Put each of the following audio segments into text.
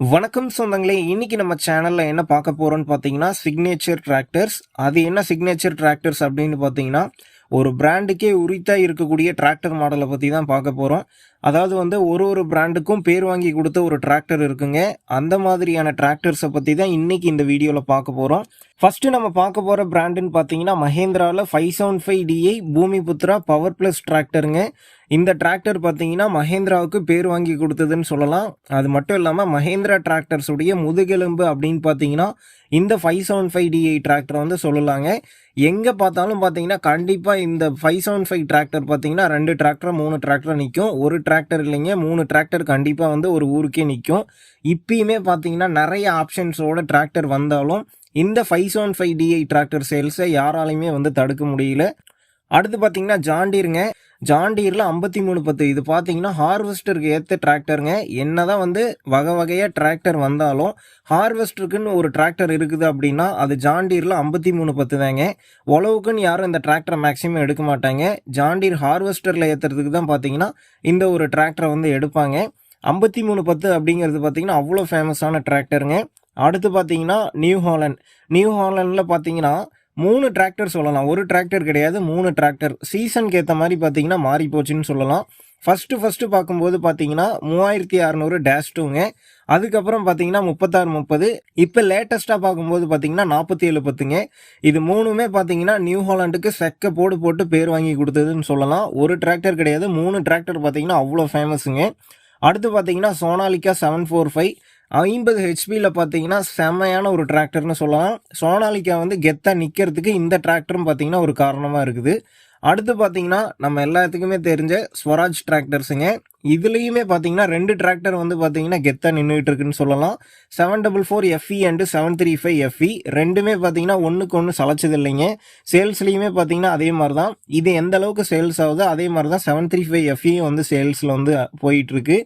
வணக்கம் சொந்தங்களே இன்னைக்கு நம்ம சேனலில் என்ன பார்க்க போகிறோம்னு பார்த்தீங்கன்னா சிக்னேச்சர் டிராக்டர்ஸ் அது என்ன சிக்னேச்சர் டிராக்டர்ஸ் அப்படின்னு பார்த்தீங்கன்னா ஒரு பிராண்டுக்கே உரித்தா இருக்கக்கூடிய டிராக்டர் மாடலை பற்றி தான் பார்க்க போகிறோம் அதாவது வந்து ஒரு ஒரு பிராண்டுக்கும் பேர் வாங்கி கொடுத்த ஒரு டிராக்டர் இருக்குங்க. அந்த மாதிரியான டிராக்டர்ஸை பற்றி தான் இன்னைக்கு இந்த வீடியோவில் பார்க்க போகிறோம் ஃபஸ்ட்டு நம்ம பார்க்க போகிற பிராண்டுன்னு பார்த்தீங்கன்னா மஹேந்திராவில் five seven five DI Bhoomiputra power plus டிராக்டருங்க. இந்த டிராக்டர் பார்த்தீங்கன்னா மஹேந்திராவுக்கு பேர் வாங்கி கொடுத்ததுன்னு சொல்லலாம். அது மட்டும் இல்லாமல் மஹேந்திரா டிராக்டர்ஸுடைய முதுகெலும்பு அப்படின்னு பார்த்தீங்கன்னா இந்த five seven five DI tractor வந்து சொல்லலாங்க. எங்கே பார்த்தாலும் பார்த்தீங்கன்னா கண்டிப்பாக இந்த ஃபைவ் செவன் ஃபைவ் டிராக்டர் பார்த்தீங்கன்னா ரெண்டு டிராக்டர் மூணு டிராக்டர் நிற்கும் ஒரு டிராக்டர் இல்லைங்க. மூணு டிராக்டர் கண்டிப்பாக வந்து ஒரு ஊருக்கே நிற்கும் இப்பயுமே பார்த்தீங்கன்னா நிறைய ஆப்ஷன்ஸோட டிராக்டர் வந்தாலும் இந்த five seven five DI tractor சேல்ஸை யாராலையுமே வந்து தடுக்க முடியல. அடுத்து பார்த்தீங்கன்னா ஜாண்டிருங்க. ஜாண்டீரில் ஐம்பத்தி மூணு பத்து. இது பார்த்தீங்கன்னா ஹார்வெஸ்டருக்கு ஏற்ற டிராக்டருங்க. என்ன தான் வந்து வகை வகையாக டிராக்டர் வந்தாலும் ஹார்வெஸ்டருக்குன்னு ஒரு டிராக்டர் இருக்குது அப்படின்னா அது ஜாண்டீரில் ஐம்பத்தி மூணு பத்து தாங்க. உழவுக்குன்னு யாரும் இந்த டிராக்டரை மேக்ஸிமம் எடுக்க மாட்டாங்க. ஜாண்டியர் ஹார்வெஸ்டரில் ஏற்றுறதுக்கு தான் பார்த்தீங்கன்னா இந்த ஒரு டிராக்டரை வந்து எடுப்பாங்க. ஐம்பத்தி மூணு பத்து அப்படிங்கிறது பார்த்தீங்கன்னா அவ்வளோ ஃபேமஸான டிராக்டருங்க. அடுத்து பார்த்தீங்கன்னா நியூ ஹாலண்ட் நியூ ஹாலண்டில் பார்த்தீங்கன்னா மூணு டிராக்டர் சொல்லலாம். ஒரு டிராக்டர் கிடையாது மூணு டிராக்டர் சீசனுக்கு ஏற்ற மாதிரி பார்த்தீங்கன்னா மாறி போச்சுன்னு சொல்லலாம். ஃபஸ்ட்டு ஃபஸ்ட்டு பார்க்கும்போது பார்த்தீங்கன்னா மூவாயிரத்தி அறநூறு டேஷ் டூங்க அதுக்கப்புறம் பார்த்தீங்கன்னா முப்பத்தாறு முப்பது. இப்போ லேட்டஸ்ட்டாக பார்க்கும்போது பார்த்தீங்கன்னா நாற்பத்தி ஏழு பத்துங்க. இது மூணுமே பார்த்தீங்கன்னா நியூ ஹாலாண்டுக்கு செக்க போடு போட்டு பேர் வாங்கி கொடுத்ததுன்னு சொல்லலாம். ஒரு டிராக்டர் கிடையாது மூணு டிராக்டர் பார்த்தீங்கன்னா அவ்வளோ ஃபேமஸுங்க அடுத்து பார்த்தீங்கன்னா சோனாலிக்கா செவன் ஃபோர் ஃபைவ் ஐம்பது ஹெச்பியில் பார்த்தீங்கன்னா செம்மையான ஒரு டிராக்டர்னு சொல்லலாம். சோனாலிக்கா வந்து கெத்தாக நிற்கிறதுக்கு இந்த டிராக்டரும் பார்த்தீங்கன்னா ஒரு காரணமாக இருக்குது. அடுத்து பார்த்தீங்கன்னா நம்ம எல்லாத்துக்குமே தெரிஞ்ச ஸ்வராஜ் டிராக்டர்ஸுங்க. இதுலேயுமே பார்த்தீங்கன்னா ரெண்டு டிராக்டர் வந்து பார்த்தீங்கன்னா கெத்தாக நின்றுட்டு இருக்குன்னு சொல்லலாம் seven double four FE and seven three five FE ரெண்டுமே பார்த்தீங்கன்னா ஒன்றுக்கு ஒன்று சளைச்சது இல்லைங்க. சேல்ஸ்லேயுமே பார்த்தீங்கன்னா அதே மாதிரி தான் இது எந்த அளவுக்கு சேல்ஸ் ஆகுதோ அதே மாதிரி தான் செவன் த்ரீ ஃபைவ் எஃப்இயும் வந்து சேல்ஸில் வந்து போயிட்டுருக்கு.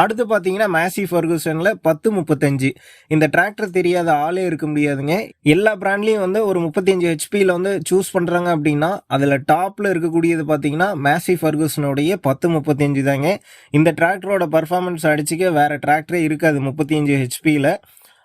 அடுத்து பார்த்தீங்கன்னா மேசி ஃபர்கூசனில் பத்து முப்பத்தஞ்சு. இந்த டிராக்டர் தெரியாத ஆளே இருக்க முடியாதுங்க. எல்லா பிராண்ட்லேயும் வந்து ஒரு முப்பத்தஞ்சு ஹெச்பியில் வந்து சூஸ் பண்ணுறாங்க அப்படின்னா அதில் டாப்பில் இருக்கக்கூடியது பார்த்தீங்கன்னா மேசி ஃபர்கூசனுடைய பத்து முப்பத்தஞ்சு தாங்க. இந்த டிராக்டரோட பர்ஃபார்மன்ஸ் அடிச்சுக்க வேறு டிராக்டரே இருக்காது முப்பத்தஞ்சு ஹெச்பியில்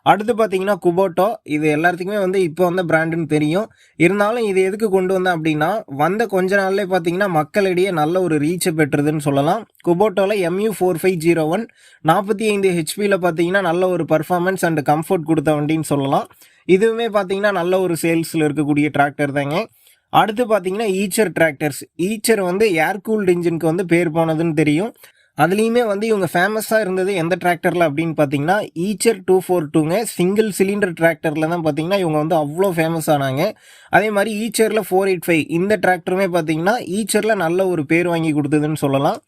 அடுத்து பார்த்தீங்கன்னா குபோட்டோ. இது எல்லாத்துக்குமே வந்து இப்போ வந்த பிராண்டுன்னு தெரியும். இருந்தாலும் இது எதுக்கு கொண்டு வந்தேன் அப்படின்னா வந்த கொஞ்ச நாள்லேயே பார்த்தீங்கன்னா மக்களிடையே நல்ல ஒரு ரீச்சை பெற்றுதுன்னு சொல்லலாம். குபோட்டோவில் MU four five zero one நாற்பத்தி ஐந்து ஹெச்பியில் பார்த்தீங்கன்னா நல்ல ஒரு பர்ஃபார்மன்ஸ் அண்ட் கம்ஃபர்ட் கொடுத்த வண்டின்னு சொல்லலாம். இதுவுமே பார்த்தீங்கன்னா நல்ல ஒரு சேல்ஸில் இருக்கக்கூடிய டிராக்டர் தாங்க. அடுத்து பார்த்தீங்கன்னா ஈச்சர் டிராக்டர்ஸ் ஈச்சர் வந்து ஏர் கூல்டு இன்ஜினுக்கு வந்து பேர் போனதுன்னு தெரியும். அதுலேயுமே வந்து இவங்க ஃபேமஸாக இருந்தது எந்த டிராக்டரில் அப்படின்னு பார்த்தீங்கன்னா ஈச்சர் டூ ஃபோர் டூங்க சிங்கிள் சிலிண்டர் டிராக்டரில் தான் பார்த்தீங்கன்னா இவங்க வந்து அவ்வளோ ஃபேமஸ் ஆனாங்க. அதே மாதிரி ஈச்சரில் ஃபோர் எயிட் ஃபைவ் இந்த டிராக்டருமே பார்த்தீங்கன்னா ஈச்சரில் நல்ல ஒரு பேர் வாங்கி கொடுத்ததுன்னு சொல்லலாம்.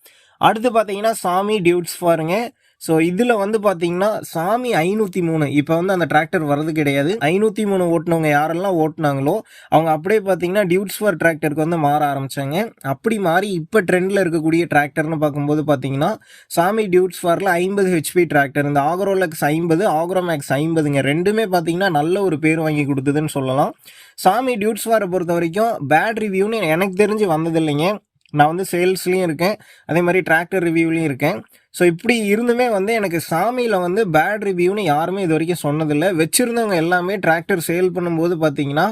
அடுத்து பார்த்தீங்கன்னா சாமி டியூட்ஸ் பாருங்கள் ஸோ இதில் வந்து பார்த்தீங்கன்னா சாமி ஐநூற்றி மூணு. இப்போ வந்து அந்த டிராக்டர் வர்றது கிடையாது. ஐநூற்றி மூணு ஓட்டினவங்க யாரெல்லாம் ஓட்டினாங்களோ அவங்க அப்படியே பார்த்தீங்கன்னா டியூட்ஸ் ஃபார் டிராக்டருக்கு வந்து மாற ஆரம்பித்தாங்க அப்படி மாறி இப்போ ட்ரெண்டில் இருக்கக்கூடிய டிராக்டர்னு பார்க்கும்போது பார்த்தீங்கன்னா சாமி டியூட்ஸ் ஃபாரில் ஐம்பது ஹெச்பி டிராக்டர் இந்த ஆக்ரோலெக்ஸ் ஐம்பது ஆக்ரோமேக்ஸ் ஐம்பதுங்க ரெண்டுமே பார்த்தீங்கன்னா நல்ல ஒரு பேர் வாங்கி கொடுத்ததுன்னு சொல்லலாம். சாமி டியூட்ஸ் ஃபாரை பொறுத்த வரைக்கும் பேட் ரிவ்யூன்னு எனக்கு தெரிஞ்சு வந்ததில்லைங்க. நான் வந்து சேல்ஸ்லேயும் இருக்கேன். அதே மாதிரி டிராக்டர் ரிவ்யூலையும் இருக்கேன். ஸோ இப்படி இருந்துமே வந்து எனக்கு சாமியில் வந்து பேட் ரிவ்யூன்னு யாருமே இது வரைக்கும் சொன்னதில்லை. வச்சுருந்தவங்க எல்லாமே டிராக்டர் சேல் பண்ணும்போது பார்த்தீங்கன்னா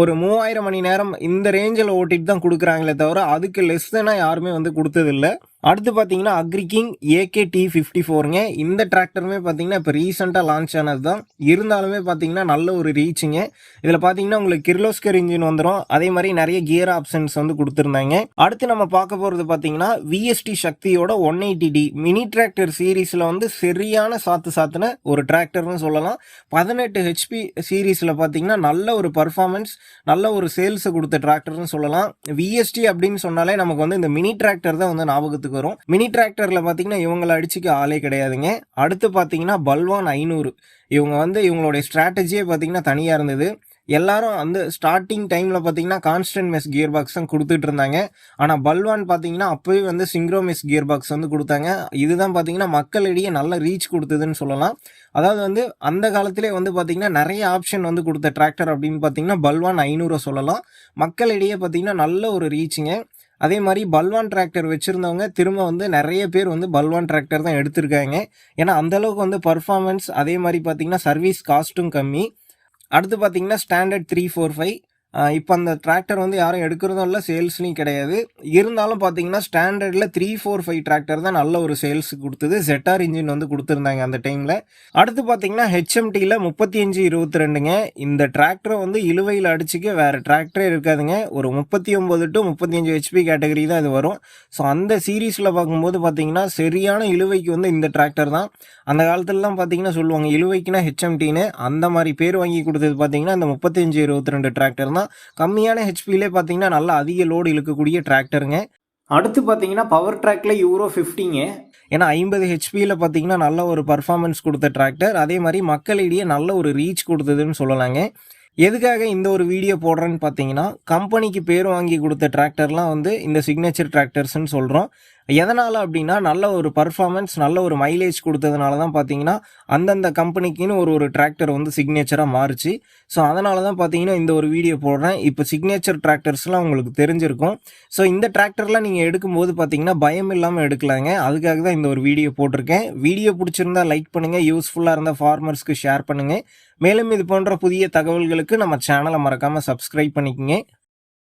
ஒரு மூவாயிரம் மணி நேரம் இந்த ரேஞ்சில் ஓட்டிட்டு தான் கொடுக்குறாங்களே தவிர அதுக்கு லெஸ் தானாக யாருமே வந்து கொடுத்ததில்லை. அடுத்து பார்த்தீங்கன்னா Agri King AK T fifty ஃபோருங்க இந்த டிராக்டருமே பார்த்தீங்கன்னா இப்போ ரீசெண்டாக லான்ச் ஆனது தான் இருந்தாலுமே பார்த்தீங்கன்னா நல்ல ஒரு ரீச்சுங்க இதில் பார்த்தீங்கன்னா உங்களுக்கு கிர்லோஸ்கர் இன்ஜின் வந்துடும் அதே மாதிரி நிறைய கியர் ஆப்ஷன்ஸ் வந்து கொடுத்துருந்தாங்க. அடுத்து நம்ம பார்க்க போகிறது பார்த்தீங்கன்னா விஎஸ்டி சக்தியோட one eighty D mini tractor சீரீஸில் வந்து சரியான சாத்து சாத்துன ஒரு டிராக்டர்னு சொல்லலாம். பதினெட்டு ஹெச்பி சீரீஸில் பார்த்தீங்கன்னா நல்ல ஒரு பர்ஃபார்மன்ஸ் நல்ல ஒரு சேல்ஸை கொடுத்த டிராக்டர்னு சொல்லலாம். விஎஸ்டி அப்படின்னு சொன்னாலே நமக்கு வந்து இந்த மினி டிராக்டர் தான் வந்து ஞாபகத்துக்கு வரும். மினி டிராக்டரில் பார்த்தீங்கன்னா இவங்களை அடிச்சுக்க ஆளே கிடையாதுங்க. அடுத்து பார்த்தீங்கன்னா பல்வான் ஐநூறு. இவங்க வந்து இவங்களுடைய ஸ்ட்ராட்டஜியே பார்த்தீங்கன்னா தனியாக இருந்தது. எல்லாரும் அந்த ஸ்டார்டிங் டைமில் பார்த்தீங்கன்னா கான்ஸ்டன்ட் மெஸ் கியர் பாக்ஸ் தான் கொடுத்துட்டு இருந்தாங்க. ஆனால் பல்வான் பார்த்தீங்கன்னா அப்போவே வந்து சிங்க்ரோமெஸ் கியர் பாக்ஸ் வந்து கொடுத்தாங்க. இதுதான் பார்த்தீங்கன்னா மக்களிடையே நல்ல ரீச் கொடுத்ததுன்னு சொல்லலாம். அதாவது வந்து அந்த காலத்திலே வந்து பார்த்தீங்கன்னா நிறைய ஆப்ஷன் வந்து கொடுத்த டிராக்டர் அப்படின்னு பார்த்தீங்கன்னா பல்வான் ஐநூறை சொல்லலாம். மக்களிடையே பார்த்தீங்கன்னா நல்ல ஒரு ரீச்சுங்க அதே மாதிரி பல்வான் டிராக்டர் வச்சுருந்தவங்க திரும்ப வந்து நிறைய பேர் வந்து பல்வான் டிராக்டர் தான் எடுத்திருக்காங்க. ஏன்னா அந்தளவுக்கு வந்து பர்ஃபார்மன்ஸ் அதே மாதிரி பார்த்திங்கன்னா சர்வீஸ் காஸ்ட்டும் கம்மி. அடுத்து பார்த்தீங்கன்னா ஸ்டாண்டர்ட் த்ரீ ஃபோர் ஃபைவ் இப்போ அந்த டிராக்டர் வந்து யாரும் எடுக்கிறதும் இல்லை சேல்ஸ்லையும் கிடையாது. இருந்தாலும் பார்த்தீங்கன்னா ஸ்டாண்டர்டில் த்ரீ ஃபோர் ஃபைவ் டிராக்டர் தான் நல்ல ஒரு சேல்ஸ் கொடுத்தது. ஜெட்டார் இன்ஜின் வந்து கொடுத்துருந்தாங்க அந்த டைமில் அடுத்து பார்த்தீங்கன்னா ஹெச்எம்டியில் முப்பத்தி அஞ்சு இருபத்தி ரெண்டுங்க இந்த டிராக்டரை வந்து இழுவையில் அடிச்சுக்க வேறு டிராக்டரே இருக்காதுங்க. ஒரு முப்பத்தி ஒம்பது டு முப்பத்தி அஞ்சு ஹெச்பி கேட்டகரி தான் இது வரும். ஸோ அந்த சீரீஸில் பார்க்கும்போது பார்த்தீங்கன்னா சரியான இழுவைக்கு வந்து இந்த டிராக்டர் தான். அந்த காலத்துலலாம் பார்த்தீங்கன்னா சொல்லுவாங்க இழுவைக்குன்னா ஹெச்எம்டின்னு அந்த மாதிரி பேர் வாங்கி கொடுத்தது பார்த்தீங்கன்னா அந்த முப்பத்தஞ்சு இருபத்தி ரெண்டு டிராக்டர் தான். கம்மியான ஹெச்பியிலே பார்த்தீங்கன்னா நல்லா அதிக லோடு இழுக்கக்கூடிய டிராக்டருங்க அடுத்து பார்த்தீங்கன்னா பவர் ட்ராக்ல யூரோ ஃபிஃப்டிங்க ஏன்னா ஐம்பது ஹெச்பியில் பார்த்தீங்கன்னா நல்ல ஒரு பர்ஃபார்மன்ஸ் கொடுத்த டிராக்டர் அதே மாதிரி மக்களிடையே நல்ல ஒரு ரீச் கொடுத்ததுன்னு சொல்லலாங்க. எதுக்காக இந்த ஒரு வீடியோ போடுறேன்னு பார்த்தீங்கன்னா கம்பெனிக்கு பேர் வாங்கி கொடுத்த டிராக்டர்லாம் வந்து இந்த சிக்னேச்சர் டிராக்டர்ஸ்னு சொல்கிறோம் எதனால் அப்படின்னா நல்ல ஒரு பர்ஃபார்மன்ஸ் நல்ல ஒரு மைலேஜ் கொடுத்ததுனால தான் பார்த்தீங்கன்னா அந்தந்த கம்பெனிக்குன்னு ஒரு ஒரு டிராக்டர் வந்து சிக்னேச்சராக மாறுச்சு. ஸோ அதனால தான் பார்த்தீங்கன்னா இந்த ஒரு வீடியோ போடுறேன். இப்போ சிக்னேச்சர் டிராக்டர்ஸ்லாம் உங்களுக்கு தெரிஞ்சிருக்கும். ஸோ இந்த டிராக்டர்லாம் நீங்கள் எடுக்கும்போது பார்த்தீங்கன்னா பயம் இல்லாமல் எடுக்கலாங்க. அதுக்காக தான் இந்த ஒரு வீடியோ போட்டிருக்கேன். வீடியோ பிடிச்சிருந்தா லைக் பண்ணுங்கள் யூஸ்ஃபுல்லாக இருந்தால் ஃபார்மர்ஸ்க்கு ஷேர் பண்ணுங்கள் மேலும் இது போன்ற புதிய தகவல்களுக்கு நம்ம சேனலை மறக்காமல் சப்ஸ்கிரைப் பண்ணிக்கங்க.